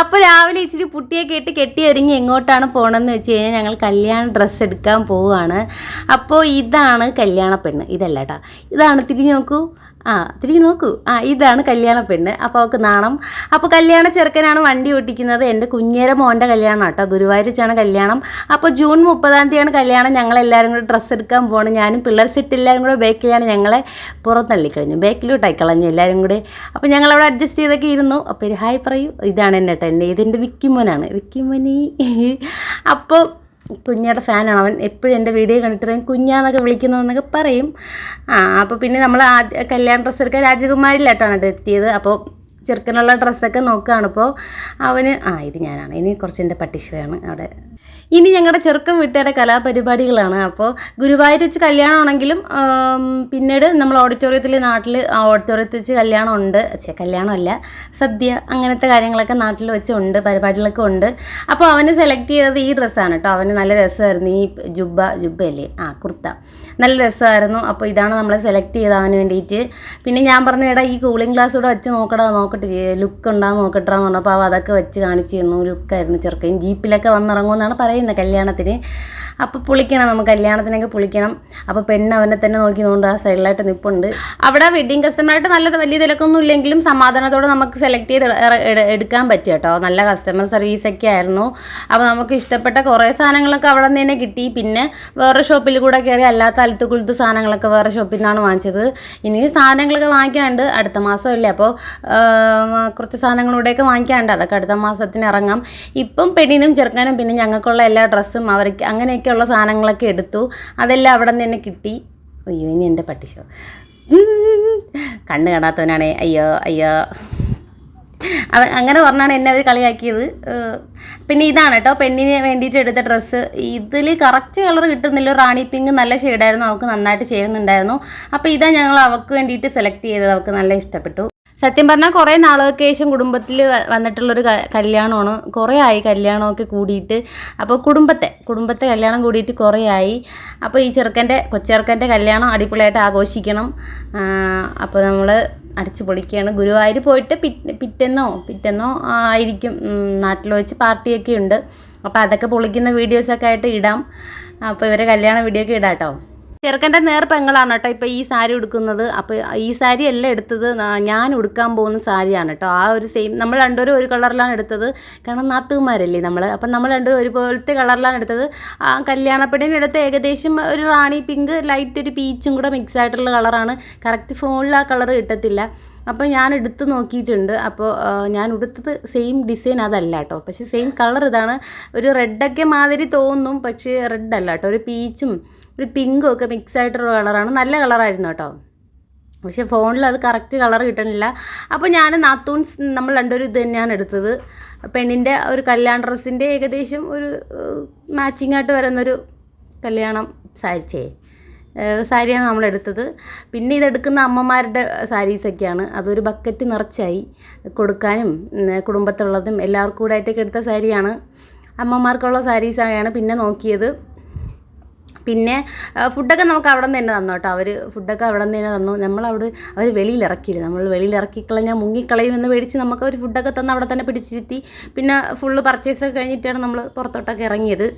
അപ്പോൾ രാവിലെ ഇച്ചിരി പുട്ടിയൊക്കെ ഇട്ട് കെട്ടി ഒരുങ്ങി എങ്ങോട്ടാണ് പോകണമെന്ന് വെച്ച് കഴിഞ്ഞാൽ ഞങ്ങൾ കല്യാണ ഡ്രസ്സ് എടുക്കാൻ പോവുകയാണ് അപ്പോൾ ഇതാണ് കല്യാണ പെണ്ണ്. ഇതല്ല കേട്ടോ ഇതാണ് തിരിഞ്ഞു നോക്കൂ. ആ തിരിഞ്ഞ് നോക്കൂ. ആ ഇതാണ് കല്യാണ പെണ്ണ്. അപ്പോൾ അവൾക്ക് നാണം. അപ്പോൾ കല്യാണ ചെറുക്കനാണ് വണ്ടി ഓട്ടിക്കുന്നത്. എന്റെ കുഞ്ഞേര മോന്റെ കല്യാണം കേട്ടോ. ഗുരുവായൂരിച്ചാണ് കല്യാണം. അപ്പോൾ ജൂൺ മുപ്പതാം തീയതിയാണ് കല്യാണം. ഞങ്ങൾ എല്ലാവരും കൂടി ഡ്രസ്സ് എടുക്കാൻ പോകണം ഞാനും പിള്ളേർ സെറ്റ് എല്ലാവരും കൂടെ ബേക്കിലാണ്. ഞങ്ങളെ പുറത്തള്ളിക്കളഞ്ഞു ബേക്കിലോട്ടായി കളഞ്ഞു എല്ലാവരും കൂടെ. അപ്പോൾ ഞങ്ങളവിടെ അഡ്ജസ്റ്റ് ചെയ്തൊക്കെ ഇരുന്നു. അപ്പോൾ ഒരു ഹായ് പറയൂ. ഇതാണ് എന്റെ കേട്ടോ എന്റെ ഇതെന്റെ വിക്കിമോനാണ്. വിക്കിമോനി. അപ്പോൾ കുഞ്ഞയുടെ ഫാനാണ്. അവൻ എപ്പോഴും എന്റെ വീഡിയോ കണ്ടിട്ട് കുഞ്ഞാന്നൊക്കെ വിളിക്കുന്നതെന്നൊക്കെ പറയും. ആ അപ്പോൾ പിന്നെ നമ്മൾ ആ കല്യാണ ഡ്രസ്സ് എടുക്കാൻ രാജകുമാരിലായിട്ടാണ് എത്തിയത്. അപ്പോൾ ചെറുക്കനുള്ള ഡ്രസ്സൊക്കെ നോക്കുകയാണ് ഇപ്പോൾ അവന് ആ ഇത് ഞാനാണ്. ഇനി കുറച്ച് എന്റെ പട്ടിശുവാണ് അവിടെ ഇനി ഞങ്ങളുടെ ചെറുക്കം വീട്ടുകാരുടെ കലാപരിപാടികളാണ്. അപ്പോൾ ഗുരുവായൂർ വെച്ച് കല്യാണമാണെങ്കിലും പിന്നീട് നമ്മൾ ഓഡിറ്റോറിയത്തിൽ നാട്ടിൽ ഓഡിറ്റോറിയത്തിൽ വെച്ച് കല്യാണം ഉണ്ട് ഛെ, കല്യാണമല്ല സദ്യ അങ്ങനത്തെ കാര്യങ്ങളൊക്കെ നാട്ടിൽ വെച്ച് ഉണ്ട് പരിപാടികളൊക്കെ ഉണ്ട്. അപ്പോൾ അവന് സെലക്ട് ചെയ്തത് ഈ ഡ്രസ്സാണ് കേട്ടോ. അവന് നല്ല രസമായിരുന്നു. ഈ ജുബ്ബ അല്ലേ ആ കുർത്ത. നല്ല രസമായിരുന്നു. അപ്പോൾ ഇതാണ് നമ്മൾ സെലക്ട് ചെയ്ത് അവന് വേണ്ടിയിട്ട് പിന്നെ ഞാൻ പറഞ്ഞ എടാ ഈ കൂളിംഗ് ഗ്ലാസ് കൂടെ വെച്ച് നോക്കടാ നോക്കട്ടെ. ലുക്ക് ഉണ്ടാകും നോക്കട്ടെന്ന് പറഞ്ഞപ്പോൾ അവ അതൊക്കെ വെച്ച് കാണിച്ചു തന്നു ലുക്കായിരുന്നു ചെറുക്കൻ. ജീപ്പിലൊക്കെ വന്നിറങ്ങുമെന്നാണ് പറയുന്നത്. കല്യാണത്തിന് അപ്പോൾ പൊളിക്കണം നമുക്ക് കല്യാണത്തിനൊക്കെ പുളിക്കണം. അപ്പോൾ പെണ്ണ് അവനെ തന്നെ നോക്കി നോണ്ട് ആ സൈഡിലായിട്ട് നിൽപ്പുണ്ട് അവിടെ വെഡ്ഡിങ് കസ്റ്റമറായിട്ട് നല്ല വലിയ തിരക്കൊന്നും ഇല്ലെങ്കിലും സമാധാനത്തോടെ നമുക്ക് സെലക്ട് ചെയ്ത് എടുക്കാൻ പറ്റും കേട്ടോ. നല്ല കസ്റ്റമർ സർവീസൊക്കെ ആയിരുന്നു. അപ്പോൾ നമുക്ക് ഇഷ്ടപ്പെട്ട കുറേ സാധനങ്ങളൊക്കെ അവിടെ നിന്ന് തന്നെ കിട്ടി. പിന്നെ വേറെ ഷോപ്പിൽ കൂടെ കയറി അല്ലാത്ത അലത്ത് കുളുത്ത് സാധനങ്ങളൊക്കെ വേറെ ഷോപ്പിൽ നിന്നാണ് വാങ്ങിച്ചത്. ഇനി സാധനങ്ങളൊക്കെ വാങ്ങിക്കാണ്ട് അടുത്ത മാസമല്ലേ അപ്പോൾ കുറച്ച് സാധനങ്ങളൂടെയൊക്കെ വാങ്ങിക്കാണ്ട് അതൊക്കെ അടുത്ത മാസത്തിന് ഇറങ്ങാം. ഇപ്പം പെണ്ണിനും ചെറുക്കാനും പിന്നെ ഞങ്ങൾക്കുള്ള എല്ലാ ഡ്രസ്സും അവർക്ക് അങ്ങനെയൊക്കെയുള്ള സാധനങ്ങളൊക്കെ എടുത്തു. അതെല്ലാം അവിടെ നിന്ന് തന്നെ കിട്ടി. അയ്യോ ഇനി എന്റെ പട്ടിശോ. കണ്ണ് കാണാത്തവനാണേ. അയ്യോ അയ്യോ. അത് അങ്ങനെ പറഞ്ഞാണ് എന്നെ അവർ കളിയാക്കിയത്. പിന്നെ ഇതാണ് കേട്ടോ. പെണ്ണിന് വേണ്ടിയിട്ട് എടുത്ത ഡ്രസ്സ് ഇതിൽ കറക്റ്റ് കളർ കിട്ടുന്നില്ല. റാണി പിങ്ക് നല്ല ഷെയ്ഡായിരുന്നു അവൾക്ക് നന്നായിട്ട് ചേരുന്നുണ്ടായിരുന്നു. അപ്പോൾ ഇതാ ഞങ്ങൾ അവൾക്ക് വേണ്ടിയിട്ട് സെലക്ട് ചെയ്തത്. അവൾക്ക് നല്ല ഇഷ്ടപ്പെട്ടു. സത്യം പറഞ്ഞാൽ കുറേ നാളുകൾക്ക് ശേഷം കുടുംബത്തിൽ വന്നിട്ടുള്ളൊരു കല്യാണമാണ്. കുറേ ആയി കല്യാണമൊക്കെ കൂടിയിട്ട്. അപ്പോൾ കുടുംബത്തെ കുടുംബത്തെ കല്യാണം കൂടിയിട്ട് കുറേ ആയി. അപ്പോൾ ഈ ചെറുക്കന്റെ കൊച്ചെറുക്കന്റെ കല്യാണം അടിപൊളിയായിട്ട് ആഘോഷിക്കണം. അപ്പോൾ നമ്മൾ അടിച്ചു പൊളിക്കുകയാണ്. ഗുരുവായൂർ പോയിട്ട് പിറ്റ് പിറ്റെന്നോ പിറ്റെന്നോ ആയിരിക്കും നാട്ടിൽ വെച്ച് പാർട്ടിയൊക്കെ ഉണ്ട്. അപ്പോൾ അതൊക്കെ പൊളിക്കുന്ന വീഡിയോസൊക്കെ ആയിട്ട് ഇടാം. അപ്പോൾ ഇവരെ കല്യാണ വീഡിയോ ഒക്കെ ഇടാം കേട്ടോ ചെറുക്കന്റെ നേർ പെങ്ങളാണ് കേട്ടോ ഇപ്പോൾ ഈ സാരി ഉടുക്കുന്നത്. അപ്പോൾ ഈ സാരി എല്ലാം എടുത്തത്? ഞാൻ ഉടുക്കാൻ പോകുന്ന സാരിയാണ് കേട്ടോ. ആ ഒരു സെയിം നമ്മൾ രണ്ടുപേരും ഒരു കളറിലാണ് എടുത്തത്. കാരണം നാത്തുമാരല്ലേ നമ്മൾ. അപ്പം നമ്മൾ രണ്ടുപേരും ഒരുപോലത്തെ കളറിലാണ് എടുത്തത്. ആ കല്യാണപ്പെടിന് എടുത്ത് ഏകദേശം ഒരു റാണി പിങ്ക് ലൈറ്റ് ഒരു പീച്ചും കൂടെ മിക്സ് ആയിട്ടുള്ള കളറാണ്. കറക്റ്റ് ഫോണിൽ ആ കളർ കിട്ടത്തില്ല. അപ്പോൾ ഞാൻ എടുത്ത് നോക്കിയിട്ടുണ്ട്. അപ്പോൾ ഞാൻ ഉടുത്തത് സെയിം ഡിസൈൻ അതല്ല കേട്ടോ. പക്ഷേ സെയിം കളർ ഇതാണ്. ഒരു റെഡൊക്കെ മാതിരി തോന്നും. പക്ഷേ റെഡ് അല്ല കേട്ടോ. ഒരു പീച്ചും ഒരു പിങ്കും ഒക്കെ മിക്സ് ആയിട്ടൊരു കളറാണ്. നല്ല കളറായിരുന്നു കേട്ടോ. പക്ഷെ ഫോണിൽ അത് കറക്റ്റ് കളർ കിട്ടണില്ല. അപ്പോൾ ഞാൻ നാത്തൂൻസ് നമ്മൾ രണ്ടുപേരും ഇത് തന്നെയാണ് എടുത്തത്. പെണ്ണിന്റെ ഒരു കല്യാണ ഡ്രസ്സിന്റെ ഏകദേശം ഒരു മാച്ചിങ് ആയിട്ട് വരുന്നൊരു കല്യാണം സാരിച്ചേ. സാരിയാണ് നമ്മൾ എടുത്തത്. പിന്നെ ഇതെടുക്കുന്ന അമ്മമാരുടെ സാരീസൊക്കെയാണ് അതൊരു ബക്കറ്റ് നിറച്ചായി കൊടുക്കാനും കുടുംബത്തുള്ളതും എല്ലാവർക്കും കൂടെ ആയിട്ടൊക്കെ എടുത്ത സാരിയാണ് അമ്മമാർക്കുള്ള സാരീസാണ് പിന്നെ നോക്കിയത്. പിന്നെ ഫുഡൊക്കെ നമുക്ക് അവിടെ നിന്ന് തന്നെ തന്നു കേട്ടോ. അവർ ഫുഡൊക്കെ അവിടെ നിന്ന് തന്നെ തന്നു. നമ്മളവിടെ അവർ വെളിയിൽ ഇറക്കിയില്ല നമ്മൾ വെളിയിൽ ഇറക്കിക്കളഞ്ഞാൽ മുങ്ങിക്കളയും എന്ന് പേടിച്ച് നമുക്ക് അവർ ഫുഡൊക്കെ തന്ന് അവിടെ തന്നെ പിടിച്ചിരുത്തി. പിന്നെ ഫുള്ള് പർച്ചേസൊക്കെ കഴിഞ്ഞിട്ടാണ് നമ്മൾ പുറത്തോട്ടൊക്കെ ഇറങ്ങിയത്.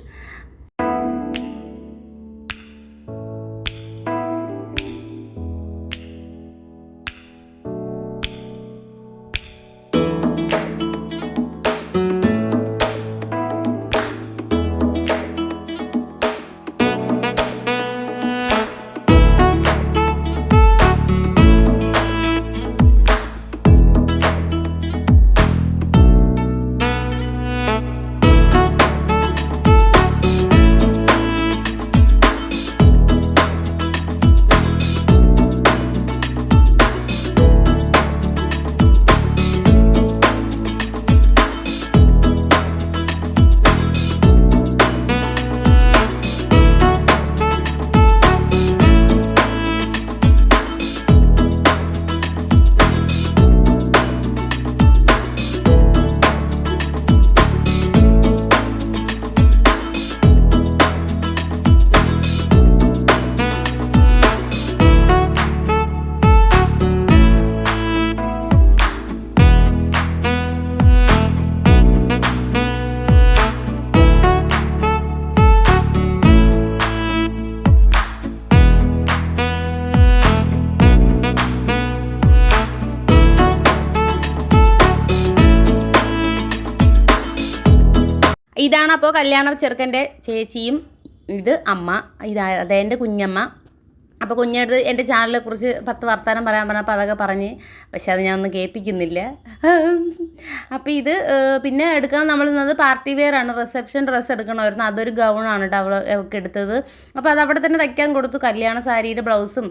ഇതാണ് അപ്പോൾ കല്യാണ ചെറുക്കന്റെ ചേച്ചിയും ഇത് അമ്മ ഇതാ അതെന്റെ കുഞ്ഞമ്മ. അപ്പോൾ കുഞ്ഞടുത്ത് എന്റെ ചാനലിനെ കുറിച്ച് പത്ത് വർത്തമാനം പറയാൻ പറഞ്ഞപ്പോൾ അതൊക്കെ പറഞ്ഞ് പക്ഷെ അത് ഞാൻ ഒന്നും കേൾപ്പിക്കുന്നില്ല. അപ്പോൾ ഇത് പിന്നെ എടുക്കാൻ നമ്മൾ നിന്നത് പാർട്ടി വെയർ ആണ് റിസപ്ഷൻ ഡ്രസ്സ് എടുക്കണമായിരുന്നു. അതൊരു ഗൗണാണ് കേട്ടോ അവൾ ഒക്കെ എടുത്തത്. അപ്പോൾ അത് അവിടെ തന്നെ തയ്ക്കാൻ കൊടുത്തു. കല്യാണ സാരിയുടെ ബ്ലൗസും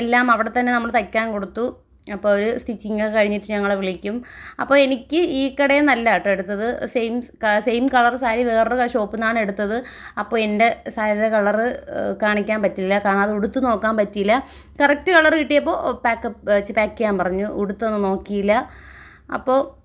എല്ലാം അവിടെ തന്നെ നമ്മൾ തയ്ക്കാൻ കൊടുത്തു. അപ്പോൾ അവർ സ്റ്റിച്ചിങ് കഴിഞ്ഞിട്ട് ഞങ്ങളെ വിളിക്കും. അപ്പോൾ എനിക്ക് ഈ കടയിൽ നിന്നല്ല കേട്ടോ എടുത്തത്. സെയിം സെയിം കളർ സാരി വേറൊരു ഷോപ്പിൽ നിന്നാണ് എടുത്തത്. അപ്പോൾ എന്റെ സാരിയുടെ കളർ കാണിക്കാൻ പറ്റില്ല. കാരണം അത് ഉടുത്ത് നോക്കാൻ പറ്റിയില്ല. കറക്റ്റ് കളർ കിട്ടിയപ്പോൾ പാക്കപ്പ് പാക്ക് ചെയ്യാൻ പറഞ്ഞു. ഉടുത്തൊന്നും നോക്കിയില്ല. അപ്പോൾ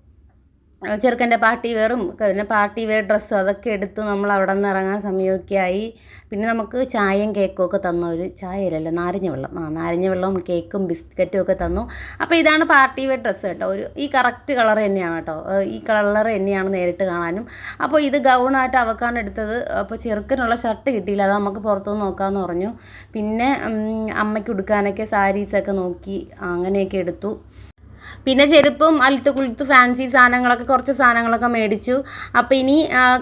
ചെറുക്കന്റെ പാർട്ടി വെയറും പിന്നെ പാർട്ടി വെയർ ഡ്രസ്സും അതൊക്കെ എടുത്തു നമ്മൾ അവിടെ നിന്ന് ഇറങ്ങാൻ സമയമൊക്കെ ആയി പിന്നെ നമുക്ക് ചായയും കേക്കും ഒക്കെ തന്നു. ഒരു ചായയിലല്ലോ നാരങ്ങ വെള്ളം. ആ നാരങ്ങ വെള്ളവും കേക്കും ബിസ്ക്കറ്റും ഒക്കെ തന്നു. അപ്പോൾ ഇതാണ് പാർട്ടി വെയർ ഡ്രസ്സ് കേട്ടോ. ഒരു ഈ കറക്റ്റ് കളർ തന്നെയാണ് കേട്ടോ. ഈ കളർ തന്നെയാണ് നേരിട്ട് കാണാനും. അപ്പോൾ ഇത് ഗൗണായിട്ട് അവക്കാണ് എടുത്തത്. അപ്പോൾ ചെറുക്കനുള്ള ഷർട്ട് കിട്ടിയില്ല. അത് നമുക്ക് പുറത്തുനിന്ന് നോക്കാമെന്ന് പറഞ്ഞു. പിന്നെ അമ്മയ്ക്ക് ഉടുക്കാനൊക്കെ സാരീസൊക്കെ നോക്കി അങ്ങനെയൊക്കെ എടുത്തു. പിന്നെ ചെരുപ്പും അലുത്ത് കുളുത്ത് ഫാൻസി സാധനങ്ങളൊക്കെ കുറച്ച് സാധനങ്ങളൊക്കെ മേടിച്ചു. അപ്പോൾ ഇനി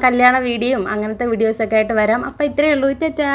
കല്യാണ വീഡിയോയും അങ്ങനത്തെ വീഡിയോസൊക്കെ ആയിട്ട് വരാം. അപ്പോൾ ഇത്രയേ ഉള്ളൂ. ടാറ്റാ.